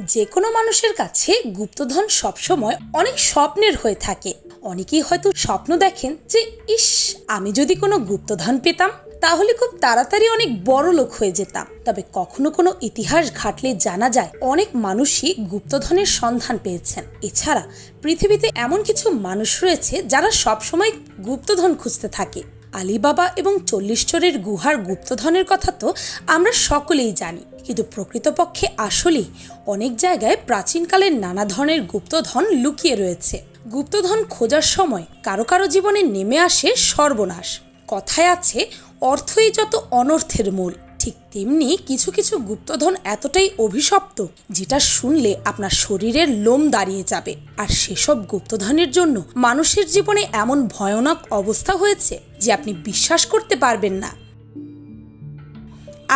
যে কোনো মানুষের কাছে গুপ্তধন সবসময় অনেক স্বপ্নের হয়ে থাকে। অনেকেই হয়তো স্বপ্ন দেখেন যে, ইস, আমি যদি কোনো গুপ্তধন পেতাম, তাহলে খুব তাড়াতাড়ি অনেক বড় লোক হয়ে যেতাম। তবে কখনো কোনো ইতিহাস ঘাটলে জানা যায়, অনেক মানুষই গুপ্তধনের সন্ধান পেয়েছেন। এছাড়া পৃথিবীতে এমন কিছু মানুষ রয়েছে যারা সবসময় গুপ্তধন খুঁজতে থাকে। আলিবাবা এবং চল্লিশ চোরের গুহার গুপ্তধনের কথা তো আমরা সকলেই জানি। কিন্তু প্রকৃতপক্ষে আসলেই অনেক জায়গায় প্রাচীনকালের নানা ধরনের গুপ্তধন লুকিয়ে রয়েছে। গুপ্তধন খোঁজার সময় কারও কারও জীবনে নেমে আসে সর্বনাশ। কথায় আছে, অর্থই যত অনর্থের মূল। ঠিক তেমনি কিছু কিছু গুপ্তধন এতটাই অভিশপ্ত, যেটা শুনলে আপনার শরীরের লোম দাঁড়িয়ে যাবে। আর সেসব গুপ্তধনের জন্য মানুষের জীবনে এমন ভয়ানক অবস্থা হয়েছে যে আপনি বিশ্বাস করতে পারবেন না।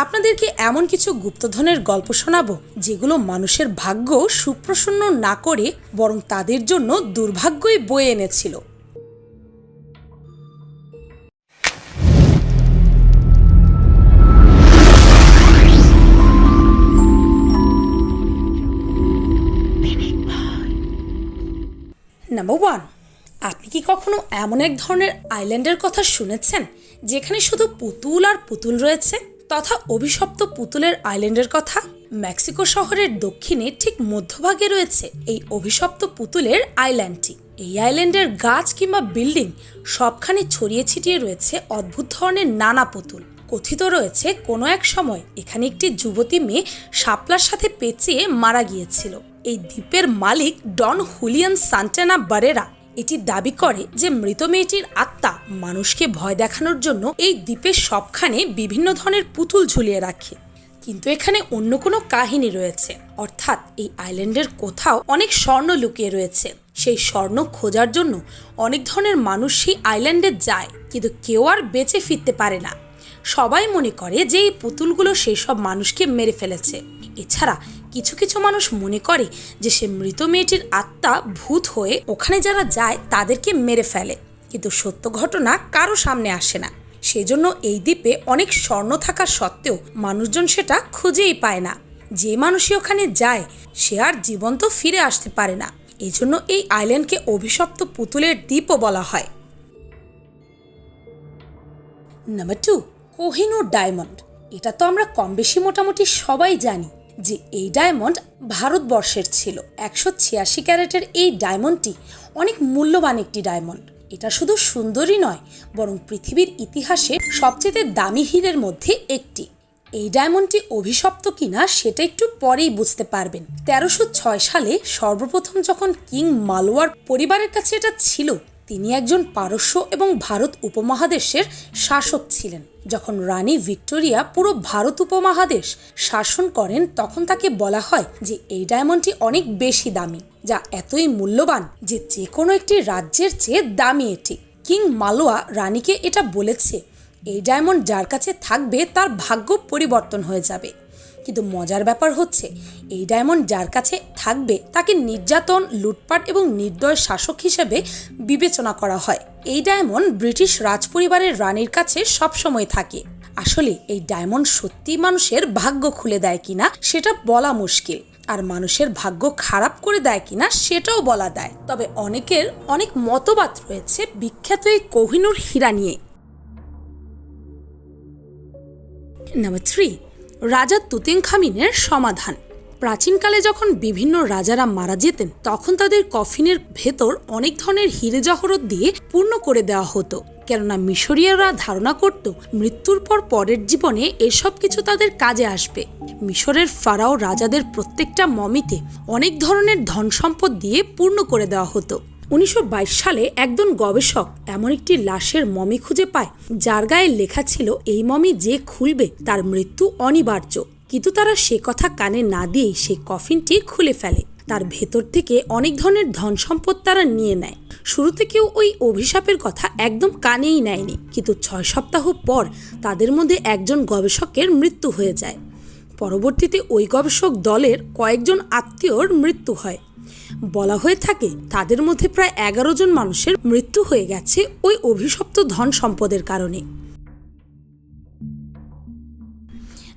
আপনাদেরকে এমন কিছু গুপ্তধনের গল্প শোনাবো, যেগুলো মানুষের ভাগ্য সুপ্রসন্ন না করে বরং তাদের জন্য দুর্ভাগ্যই বয়ে এনেছিল। নাম্বার ওয়ান আপনি কি কখনো এমন এক ধরনের আইল্যান্ডের কথা শুনেছেন, যেখানে শুধু পুতুল আর পুতুল রয়েছে? তথা অভিশপ্ত পুতুলের আইল্যান্ডের কথা, মেক্সিকো শহরের দক্ষিণে ঠিক মধ্যভাগে রয়েছে এই অভিশপ্ত পুতুলের আইল্যান্ডটি। এই আইল্যান্ডের গাছ কিংবা বিল্ডিং সবখানে ছড়িয়ে ছিটিয়ে রয়েছে অদ্ভুত ধরনের নানা পুতুল। কথিত রয়েছে, কোনো এক সময় এখানে একটি যুবতী মেয়ে শাপলার সাথে পেঁচিয়ে মারা গিয়েছিল। এই দ্বীপের মালিক ডন হুলিয়ান সান্টানা বারেরা এটি দাবি করে যে মৃত মেয়েটির আত্মা মানুষকে ভয় দেখানোর জন্য এই দ্বীপের সবখানে বিভিন্ন ধরনের পুতুল ঝুলিয়ে রাখে। কিন্তু এখানে অন্য কোনো কাহিনী রয়েছে। অর্থাৎ এই আইল্যান্ডের কোথাও অনেক স্বর্ণ লুকিয়ে রয়েছে। সেই স্বর্ণ খোঁজার জন্য অনেক ধরনের মানুষ সেই আইল্যান্ডে যায়, কিন্তু কেউ আর বেঁচে ফিরতে পারে না। সবাই মনে করে যে এই পুতুলগুলো সেই সব মানুষকে মেরে ফেলেছে। এছাড়া কিছু কিছু মানুষ মনে করে যে সে মৃত মেয়েটির আত্মা ভূত হয়ে ওখানে যারা যায় তাদেরকে মেরে ফেলে। কিন্তু সত্য ঘটনা কারও সামনে আসে না। সেজন্য এই দ্বীপে অনেক স্বর্ণ থাকা সত্ত্বেও মানুষজন সেটা খুঁজেই পায় না। যে মানুষই ওখানে যায়, সে আর জীবন্ত ফিরে আসতে পারে না। এজন্য এই আইল্যান্ডকে অভিশপ্ত পুতুলের দ্বীপও বলা হয়। Number two, Kohinoor diamond. এটা তো আমরা কম বেশি মোটামুটি সবাই জানি। যে এই ডায়মন্ড ভারতবর্ষের ছিল। একশো ছিয়াশি ক্যারেটের এই ডায়মন্ডটি অনেক মূল্যবান একটি ডায়মন্ড। এটা শুধু সুন্দরই নয়, বরং পৃথিবীর ইতিহাসে সবচেয়ে দামি হীরের মধ্যে একটি। এই ডায়মন্ডটি অভিশপ্ত কিনা সেটা একটু পরেই বুঝতে পারবেন। তেরোশো ছয় সালে সর্বপ্রথম যখন কিং মালোয়ার পরিবারের কাছে এটা ছিল তিনি একজন পারস্য এবং ভারত উপমহাদেশের শাসক ছিলেন। যখন রানী ভিক্টোরিয়া পুরো ভারত উপমহাদেশ শাসন করেন, তখন তাকে বলা হয় যে এই ডায়মন্ডটি অনেক বেশি দামি, যা এতই মূল্যবান যে যে কোনো একটি রাজ্যের চেয়ে দামি এটি। কিং মালোয়া রানীকে এটা বলেছে এই ডায়মন্ড যার কাছে থাকবে, তার ভাগ্য পরিবর্তন হয়ে যাবে। কিন্তু মজার ব্যাপার হচ্ছে, এই ডায়মন্ড যার কাছে থাকবে, তাকে নির্যাতন, লুটপাট এবং নির্দয় শাসক হিসেবে বিবেচনা করা হয়। এই ডায়মন্ড ব্রিটিশ রাজপরিবারের রানীর কাছে সবসময় থাকে। আসলে এই ডায়মন্ড সত্যি মানুষের ভাগ্য খুলে দেয় কিনা, সেটা বলা মুশকিল। আর মানুষের ভাগ্য খারাপ করে দেয় কিনা, সেটাও বলা দেয়। তবে অনেকের অনেক মতবাদ রয়েছে বিখ্যাত এই কোহিনুর হীরা নিয়ে। নাম্বার থ্রি রাজা তুতেনখামিনের সমাধান। প্রাচীনকালে যখন বিভিন্ন রাজারা মারা যেতেন, তখন তাদের কফিনের ভেতর অনেক ধরনের হিরে জহরত দিয়ে পূর্ণ করে দেওয়া হতো। কেননা মিশরীয়রা ধারণা করত, মৃত্যুর পর পরের জীবনে এসব কিছু তাদের কাজে আসবে। মিশরের ফারাও রাজাদের প্রত্যেকটা মমিতে অনেক ধরনের ধন সম্পদ দিয়ে পূর্ণ করে দেওয়া হতো। উনিশশো বাইশ সালে একজন গবেষক এমন একটি লাশের মমি খুঁজে পায়, যার গায়ে লেখা ছিল, এই মমি যে খুলবে তার মৃত্যু অনিবার্য। কিন্তু তারা সে কথা কানে না দিয়েই সেই কফিনটি খুলে ফেলে। তার ভেতর থেকে অনেক ধরনের ধন সম্পদ তারা নিয়ে নেয়। শুরুতে কেউ ওই অভিশাপের কথা একদম কানেই নেয়নি, কিন্তু ছয় সপ্তাহ পর তাদের মধ্যে একজন গবেষকের মৃত্যু হয়ে যায়। পরবর্তীতে ওই গবেষক দলের কয়েকজন আত্মীয়র মৃত্যু হয়। বলা হয়ে থাকে, তাদের মধ্যে প্রায় এগারো জন মানুষের মৃত্যু হয়ে গেছে ওই অভিশপ্ত ধন সম্পদের কারণে।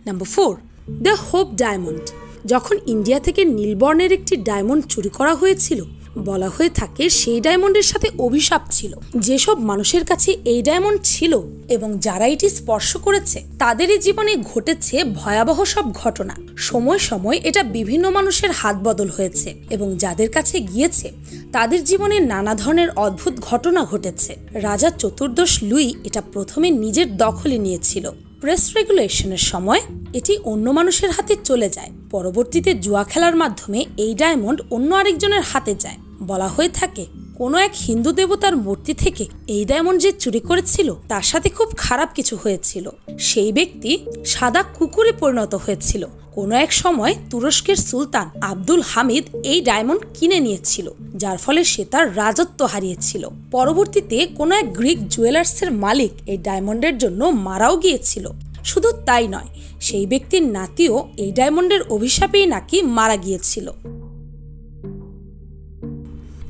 Number four the Hope diamond যখন ইন্ডিয়া থেকে নীলবর্ণের একটি ডায়মন্ড চুরি করা হয়েছিল বলা হয়ে থাকে, সেই ডায়মন্ডের সাথে অভিশাপ ছিল। যেসব মানুষের কাছে এই ডায়মন্ড ছিল এবং যারা এটি স্পর্শ করেছে, তাদেরই জীবনে ঘটেছে ভয়াবহ সব ঘটনা। সময় সময় এটা বিভিন্ন মানুষের হাত বদল হয়েছে এবং যাদের কাছে গিয়েছে, তাদের জীবনে নানা ধরনের অদ্ভুত ঘটনা ঘটেছে। রাজা চতুর্দশ লুই এটা প্রথমে নিজের দখলে নিয়েছিল। প্রেস রেগুলেশনের সময় এটি অন্য মানুষের হাতে চলে যায়। পরবর্তীতে জুয়া খেলার মাধ্যমে এই ডায়মন্ড অন্য আরেকজনের হাতে যায়। বলা হয়ে থাকে, কোনো এক হিন্দু দেবতার মূর্তি থেকে এই ডায়মন্ড যে চুরি করেছিল, তার সাথে খুব খারাপ কিছু হয়েছিল। সেই ব্যক্তি সাদা কুকুরে পরিণত হয়েছিল। কোনো এক সময় তুরস্কের সুলতান আব্দুল হামিদ এই ডায়মন্ড কিনে নিয়েছিল, যার ফলে সে তার রাজত্ব হারিয়েছিল। পরবর্তীতে কোনো এক গ্রিক জুয়েলার্সের মালিক এই ডায়মন্ডের জন্য মারাও গিয়েছিল। শুধু তাই নয়, সেই ব্যক্তির নাতিও এই ডায়মন্ডের অভিশাপেই নাকি মারা গিয়েছিল।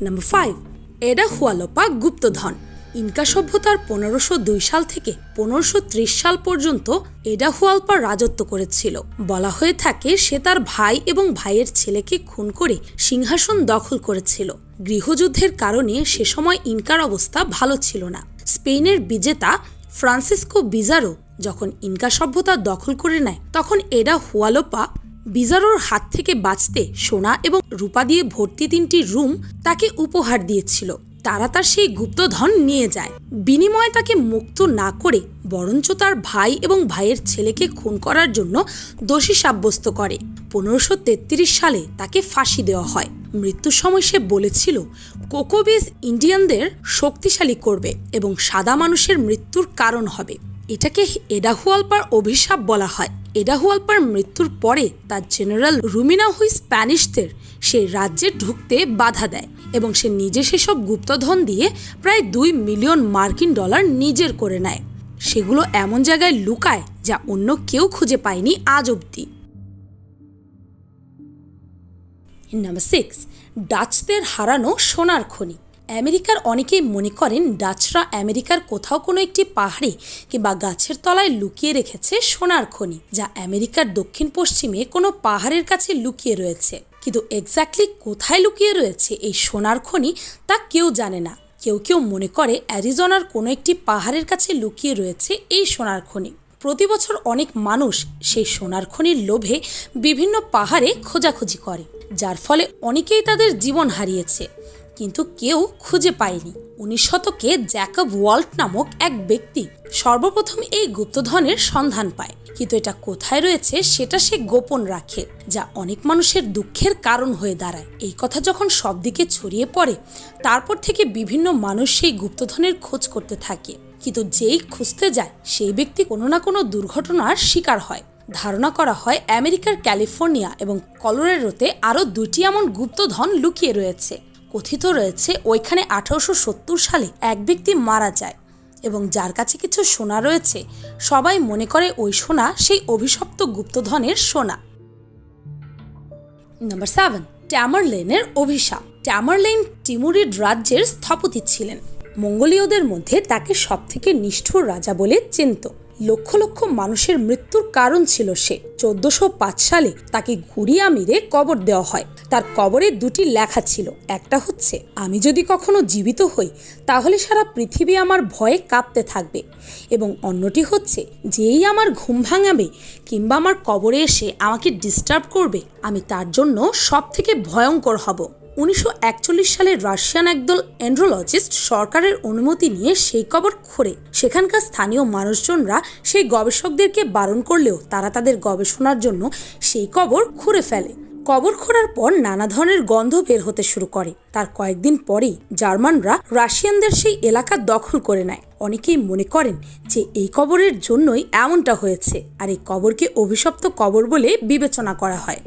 নাম্বার ফাইভ এডা হুয়ালোপা গুপ্তধন ইনকা সভ্যতার পনেরোশো দুই সাল থেকে পনেরোশো ত্রিশ সাল পর্যন্ত এডা হুয়ালপা রাজত্ব করেছিল। বলা হয়ে থাকে সে তার ভাই এবং ভাইয়ের ছেলেকে খুন করে সিংহাসন দখল করেছিল। গৃহযুদ্ধের কারণে সে সময় ইনকার অবস্থা ভালো ছিল না। স্পেনের বিজেতা ফ্রান্সিসকো বিজারো যখন ইনকা সভ্যতা দখল করে নেয়, তখন এডা হুয়ালোপা বিজারোর হাত থেকে বাঁচতে সোনা এবং রূপা দিয়ে ভর্তি তিনটি রুম তাকে উপহার দিয়েছিল। তারা তার সেই গুপ্তধন নিয়ে যায়। বিনিময়ে তাকে মুক্ত না করে বরঞ্চ তার ভাই এবং ভাইয়ের ছেলেকে খুন করার জন্য দোষী সাব্যস্ত করে। পনেরোশো সালে তাকে ফাঁসি দেওয়া হয়। মৃত্যুর সময় সে বলেছিল কোকোবিস ইন্ডিয়ানদের শক্তিশালী করবে এবং সাদা মানুষের মৃত্যুর কারণ হবে। এটাকে এডাহুয়ালপার অভিশাপ বলা হয়। এডাহুয়ালপার মৃত্যুর পরে তার জেনারেল রুমিনা হুই স্প্যানিশদের সেই রাজ্যে ঢুকতে বাধা দেয় এবং সে নিজে সেসব গুপ্তধন দিয়ে প্রায় দুই মিলিয়ন মার্কিন ডলার নিজের করে নেয়। সেগুলো এমন জায়গায় লুকায় যা অন্য কেউ খুঁজে পায়নি আজ অবধি। নাম্বার সিক্স, ডাচদের হারানো সোনার খনি। আমেরিকার অনেকেই মনে করেন ডাচরা আমেরিকার কোথাও কোনো একটি পাহাড়ে কিংবা গাছের তলায় লুকিয়ে রেখেছে সোনার খনি, যা আমেরিকার দক্ষিণ পশ্চিমে কোনো পাহাড়ের কাছে লুকিয়ে রয়েছে। কিন্তু এক্স্যাক্টলি কোথায় লুকিয়ে রয়েছে এই সোনার খনি তা কেউ জানে না। কেউ কেউ মনে করে অ্যারিজোনার কোনো একটি পাহাড়ের কাছে লুকিয়ে রয়েছে এই সোনার খনি। প্রতি বছর অনেক মানুষ সেই সোনার খনির লোভে বিভিন্ন পাহাড়ে খোঁজাখুঁজি করে, যার ফলে অনেকেই তাদের জীবন হারিয়েছে। কিন্তু কেউ খুঁজে পায়নি। উনিশ শতকে জ্যাকব ওয়াল্ট নামক এক ব্যক্তি সর্বপ্রথম এই গুপ্তধনের সন্ধান পায়। কিন্তু এটা কোথায় রয়েছে সেটা সে গোপন রাখে, যা অনেক মানুষের দুঃখের কারণ হয়ে দাঁড়ায়। এই কথা যখন সব দিকে ছড়িয়ে পড়ে, তারপর থেকে বিভিন্ন মানুষ সেই গুপ্তধনের খোঁজ করতে থাকে। কিন্তু যেই খুঁজতে যায়, সেই ব্যক্তি কোনো না কোনো দুর্ঘটনার শিকার হয়। ধারণা করা হয়, আমেরিকার ক্যালিফোর্নিয়া এবং কলোরেডোতে আরও দুটি এমন গুপ্তধন লুকিয়ে রয়েছে। কথিত রয়েছে ওইখানে আঠারোশো সত্তর সালে এক ব্যক্তি মারা যায় এবং যার কাছে কিছু সোনা রয়েছে, সবাই মনে করে ওই সোনা সেই অভিশপ্ত গুপ্তধনের সোনা। নাম্বার সেভেন ট্যামারলেনের অভিশাপ। ট্যামারলেন টিমুরিড রাজ্যের স্থপতি ছিলেন। মঙ্গোলীয়দের মধ্যে তাকে সবথেকে নিষ্ঠুর রাজা বলে চিনত। লক্ষ লক্ষ মানুষের মৃত্যুর কারণ ছিল সে। চোদ্দশো সালে তাকে ঘুরিয়া মেরে কবর দেওয়া হয়। তার কবরে দুটি লেখা ছিল। একটা হচ্ছে, আমি যদি কখনো জীবিত হই, তাহলে সারা পৃথিবী আমার ভয়ে কাঁপতে থাকবে। এবং অন্যটি হচ্ছে, যেই আমার ঘুম ভাঙাবে কিংবা আমার কবরে এসে আমাকে ডিস্টার্ব করবে, আমি তার জন্য সব থেকে ভয়ঙ্কর হব। উনিশশো একচল্লিশ সালে রাশিয়ান একদল এন্ড্রোলজিস্ট সরকারের অনুমতি নিয়ে সেই কবর খোঁড়ে। সেখানকার স্থানীয় মানুষজনরা সেই গবেষকদেরকে বারণ করলেও তারা তাদের গবেষণার জন্য সেই কবর খুঁড়ে ফেলে। কবর খোঁড়ার পর নানা ধরনের গন্ধ বের হতে শুরু করে। তার কয়েকদিন পরেই জার্মানরা রাশিয়ানদের সেই এলাকা দখল করে নেয়। অনেকেই মনে করেন যে এই কবরের জন্যই এমনটা হয়েছে। আর এই কবরকে অভিশপ্ত কবর বলে বিবেচনা করা হয়।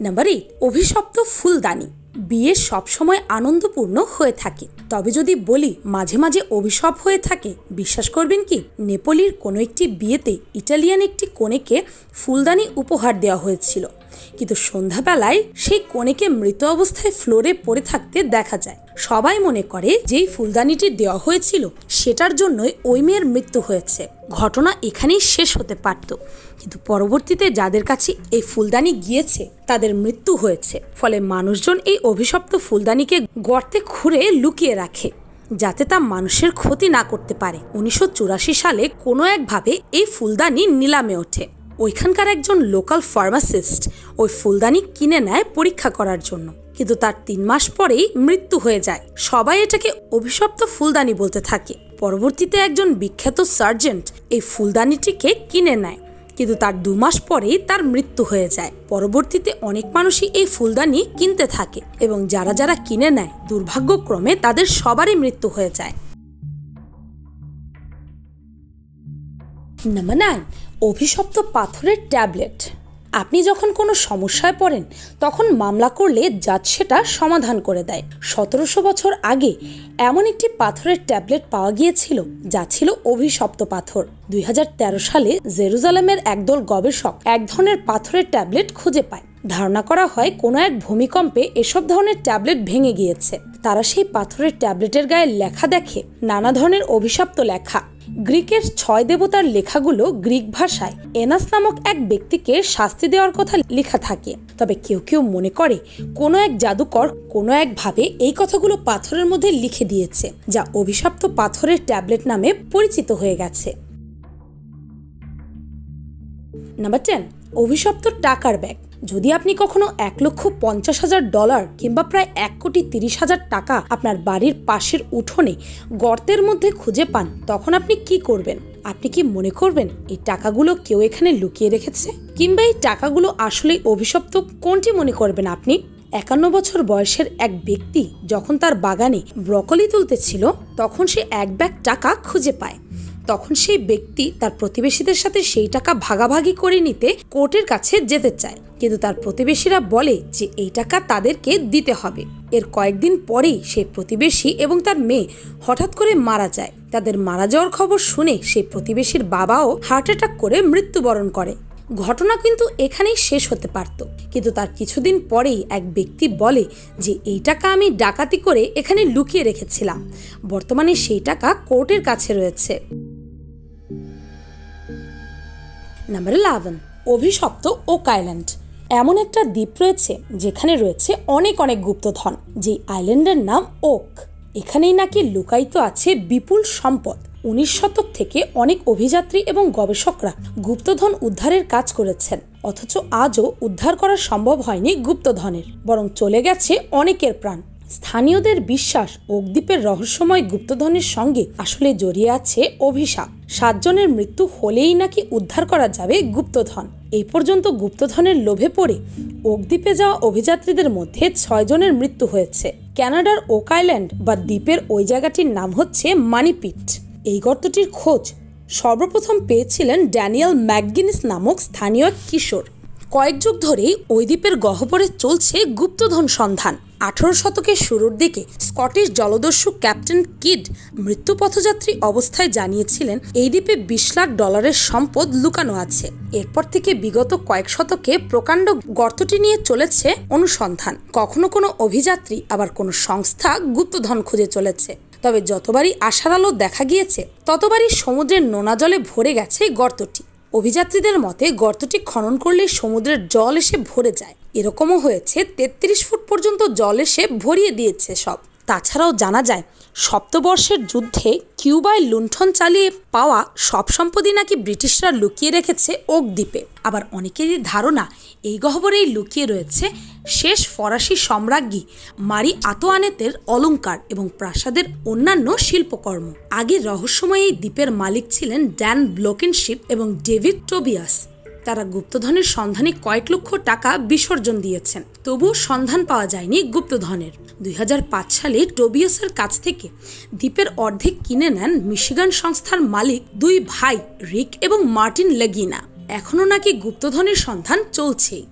নাম্বার এইট অভিশপ্ত ফুলদানি। বিয়ে সবসময় আনন্দপূর্ণ হয়ে থাকে। তবে যদি বলি মাঝে মাঝে অভিশপ হয়ে থাকে, বিশ্বাস করবেন কি? নেপোলির কোনো একটি বিয়েতে ইটালিয়ান একটি কনেকে ফুলদানি উপহার দেওয়া হয়েছিল। কিন্তু সন্ধ্যাবেলায় সেই কনেকে মৃত অবস্থায় ফ্লোরে পড়ে থাকতে দেখা যায়। সবাই মনে করে যেই ফুলদানিটি দেওয়া হয়েছিল, সেটার জন্যই ওই মেয়ের মৃত্যু হয়েছে। ঘটনা এখানেই শেষ হতে পারত। কিন্তু পরবর্তীতে যাদের কাছে এই ফুলদানি গিয়েছে, তাদের মৃত্যু হয়েছে। ফলে মানুষজন এই অভিশপ্ত ফুলদানিকে গর্তে খুঁড়ে লুকিয়ে রাখে, যাতে তা মানুষের ক্ষতি না করতে পারে। উনিশশো চুরাশি সালে কোনো একভাবে এই ফুলদানি নিলামে ওঠে। ওইখানকার একজন লোকাল ফার্মাসিস্ট ওই ফুলদানি কিনে নেয় পরীক্ষা করার জন্য। কিন্তু তার তিন মাস পরেই মৃত্যু হয়ে যায়। সবাই এটাকে অভিশপ্ত ফুলদানি বলতে থাকে। পরবর্তীতে একজন বিখ্যাত সার্জেন্ট এই ফুলদানিটিকে কিনে নেয়। কিন্তু তার দু মাস পরেই তার মৃত্যু হয়ে যায়। পরবর্তীতে অনেক মানুষই এই ফুলদানি কিনতে থাকে এবং যারা যারা কিনে নেয়, দুর্ভাগ্যক্রমে তাদের সবারই মৃত্যু হয়ে যায়। নাম্বার নাইন অভিশপ্ত পাথরের ট্যাবলেট। আপনি যখন কোনো সমস্যায় পড়েন, তখন মামলা করলে জাজ সেটা সমাধান করে দেয়। সতেরোশো বছর আগে এমন একটি পাথরের ট্যাবলেট পাওয়া গিয়েছিল, যা ছিল অভিশপ্ত পাথর। দুই হাজার তেরো সালে জেরুজালেমের একদল গবেষক এক ধরনের পাথরের ট্যাবলেট খুঁজে পায়। ধারণা করা হয়, কোনো এক ভূমিকম্পে এসব ধরনের ট্যাবলেট ভেঙে গিয়েছে। তারা সেই পাথরের ট্যাবলেটের গায়ে লেখা দেখে, নানা ধরনের অভিশপ্ত লেখা। গ্রিকের ছয় দেবতার লেখাগুলো গ্রিক ভাষায় এনাস নামক এক ব্যক্তিকে শাস্তি দেওয়ার কথা লেখা থাকে। তবে কেউ কেউ মনে করে, কোনো এক জাদুকর কোনো একভাবে এই কথাগুলো পাথরের মধ্যে লিখে দিয়েছে, যা অভিশপ্ত পাথরের ট্যাবলেট নামে পরিচিত হয়ে গেছে। নাম্বার টেন অভিশপ্ত টাকার ব্যাগ। যদি আপনি কখনো এক লক্ষ পঞ্চাশ হাজার ডলার কিংবা প্রায় এক কোটি তিরিশ হাজার টাকা আপনার বাড়ির পাশের উঠোনে গর্তের মধ্যে খুঁজে পান, তখন আপনি কি করবেন? আপনি কি মনে করবেন এই টাকাগুলো কেউ এখানে লুকিয়ে রেখেছে? কিংবা এই টাকাগুলো আসলেই অভিশপ্ত কোনটি মনে করবেন আপনি? একান্ন বছর বয়সের এক ব্যক্তি যখন তার বাগানে ব্রকলি তুলতেছিল তখন সে এক ব্যাগ টাকা খুঁজে পায়। তখন সেই ব্যক্তি তার প্রতিবেশীদের সাথে সেই টাকা ভাগাভাগি করে নিতে কোর্টের কাছে যেতে চায়। কিন্তু তার প্রতিবেশীরা বলে যে এই টাকা তাদেরকে দিতে হবে। এর কয়েকদিন পরেই সেই প্রতিবেশী এবং তার মেয়ে হঠাৎ করে মারা যায়। তাদের মারা যাওয়ার খবর শুনে সেই প্রতিবেশীর বাবাও হার্ট অ্যাটাক করে মৃত্যুবরণ করে। ঘটনা কিন্তু এখানেই শেষ হতে পারত। কিন্তু তার কিছুদিন পরেই এক ব্যক্তি বলে যে এই টাকা আমি ডাকাতি করে এখানে লুকিয়ে রেখেছিলাম। বর্তমানে সেই টাকা কোর্টের কাছে রয়েছে। নাম্বার ইলেভেন অভিশপ্ত ওক আইল্যান্ড এমন একটা দ্বীপ রয়েছে যেখানে রয়েছে অনেক অনেক গুপ্তধন, যেই আইল্যান্ডের নাম ওক। এখানেই নাকি লুকায়িত আছে বিপুল সম্পদ। উনিশ শতক থেকে অনেক অভিযাত্রী এবং গবেষকরা গুপ্তধন উদ্ধারের কাজ করেছেন, অথচ আজও উদ্ধার করা সম্ভব হয়নি গুপ্তধনের, বরং চলে গেছে অনেকের প্রাণ। স্থানীয়দের বিশ্বাস অগ্দ্বীপের রহস্যময় গুপ্তধনের সঙ্গে আসলে জড়িয়ে আছে অভিশাপ। সাতজনের মৃত্যু হলেই নাকি উদ্ধার করা যাবে গুপ্তধন। এই পর্যন্ত গুপ্তধনের লোভে পড়ে অগ্দ্বীপে যাওয়া অভিযাত্রীদের মধ্যে ছয়জনের মৃত্যু হয়েছে। ক্যানাডার ওক আইল্যান্ড বা দ্বীপের ওই জায়গাটির নাম হচ্ছে মানিপিট। এই গর্তটির খোঁজ সর্বপ্রথম পেয়েছিলেন ড্যানিয়েল ম্যাকগিনিস নামক স্থানীয় কিশোর। কয়েক যুগ ধরেই ওই দ্বীপের গহ্বরে চলছে গুপ্তধন সন্ধান। আঠারো শতকের শুরুর দিকে স্কটিশ জলদস্যু ক্যাপ্টেন কিড মৃত্যু পথযাত্রী অবস্থায় জানিয়েছিলেন, এই দ্বীপে বিশ লাখ ডলারের সম্পদ লুকানো আছে। এরপর থেকে বিগত কয়েক শতকে প্রকাণ্ড গর্তটি নিয়ে চলেছে অনুসন্ধান। কখনো কোনো অভিযাত্রী, আবার কোনো সংস্থা গুপ্তধন খুঁজে চলেছে। তবে যতবারই আশার আলো দেখা গিয়েছে, ততবারই সমুদ্রের নোনা জলে ভরে গেছে গর্তটি। অভিযাত্রীদের মতে, গর্তটি খনন করলে সমুদ্রের জল এসে ভরে যায়। এরকমও হয়েছে, তেত্রিশ ফুট পর্যন্ত জল এসে ভরিয়ে দিয়েছে সব। তাছাড়াও জানা যায়, সপ্তবর্ষের যুদ্ধে কিউবায় লুণ্ঠন চালিয়ে পাওয়া সব সম্পত্তি নাকি ব্রিটিশরা লুকিয়ে রেখেছে ওক দ্বীপে আবার অনেকেরই ধারণা এই গহ্বরেই লুকিয়ে রয়েছে শেষ ফরাসি সম্রাজ্ঞী মারি আতোয়ানেতের অলংকার এবং প্রাসাদের অন্যান্য শিল্পকর্ম। আগে রহস্যময় এই দ্বীপের মালিক ছিলেন ড্যান ব্লোকেনশিপ এবং ডেভিড টোবিয়াস। তারা গুপ্তধনের সন্ধানে কয়েক লক্ষ টাকা বিসর্জন দিয়েছেন। তবুও সন্ধান পাওয়া যায়নি গুপ্তধনের। দুই হাজার পাঁচ সালে টোবিয়াসের কাছ থেকে দ্বীপের অর্ধেক কিনে নেন মিশিগান সংস্থার মালিক দুই ভাই রিক এবং মার্টিন লেগিনা। এখনও নাকি গুপ্তধনের সন্ধান চলছেই।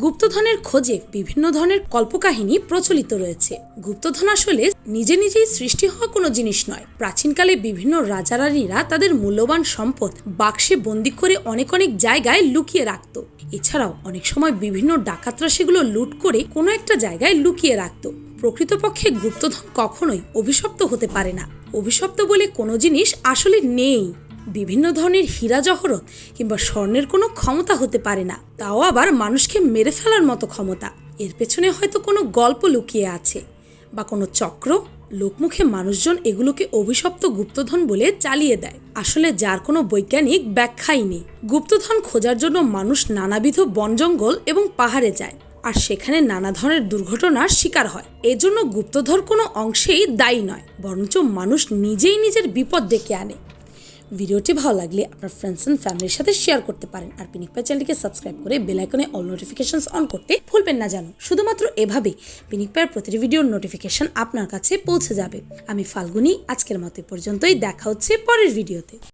গুপ্তধনের খোঁজে বিভিন্ন ধরনের কল্পকাহিনী প্রচলিত রয়েছে। গুপ্তধন আসলে নিজে নিজেই সৃষ্টি হওয়া কোনো জিনিস নয়। প্রাচীনকালে বিভিন্ন রাজারানীরা তাদের মূল্যবান সম্পদ বাক্সে বন্দি করে অনেক অনেক জায়গায় লুকিয়ে রাখত। এছাড়াও অনেক সময় বিভিন্ন ডাকাতরা সেগুলো লুট করে কোনো একটা জায়গায় লুকিয়ে রাখত। প্রকৃতপক্ষে গুপ্তধন কখনোই অভিশপ্ত হতে পারে না। অভিশপ্ত বলে কোনো জিনিস আসলে নেই। বিভিন্ন ধরনের হীরা জহরত কিংবা স্বর্ণের কোনো ক্ষমতা হতে পারে না, তাও আবার মানুষকে মেরে ফেলার মতো ক্ষমতা। এর পেছনে হয়তো কোনো গল্প লুকিয়ে আছে বা কোনো চক্র। লোকমুখে মানুষজন এগুলোকে অভিশপ্ত গুপ্তধন বলে চালিয়ে দেয়। আসলে যার কোনো বৈজ্ঞানিক ব্যাখ্যাই নেই। গুপ্তধন খোঁজার জন্য মানুষ নানাবিধ বন জঙ্গল এবং পাহাড়ে যায় আর সেখানে নানা ধরনের দুর্ঘটনার শিকার হয়। এজন্য গুপ্তধর কোনো অংশেই দায়ী নয়, বরঞ্চ মানুষ নিজেই নিজের বিপদ ডেকে আনে। ভিডিওটি ভালো লাগলে আপনার ফ্রেন্ডস অ্যান্ড ফ্যামিলির সাথে শেয়ার করতে পারেন। আর পিনিক পাই চ্যানেলটিকে সাবস্ক্রাইব করে বেলাইকনে অল নোটিফিকেশন অন করতে ভুলবেন না জানো। শুধুমাত্র এভাবে পিনিক পায়ের প্রতিটি ভিডিওর নোটিফিকেশন আপনার কাছে পৌঁছে যাবে। আমি ফাল্গুনি, আজকের মতো পর্যন্তই। দেখা হচ্ছে পরের ভিডিওতে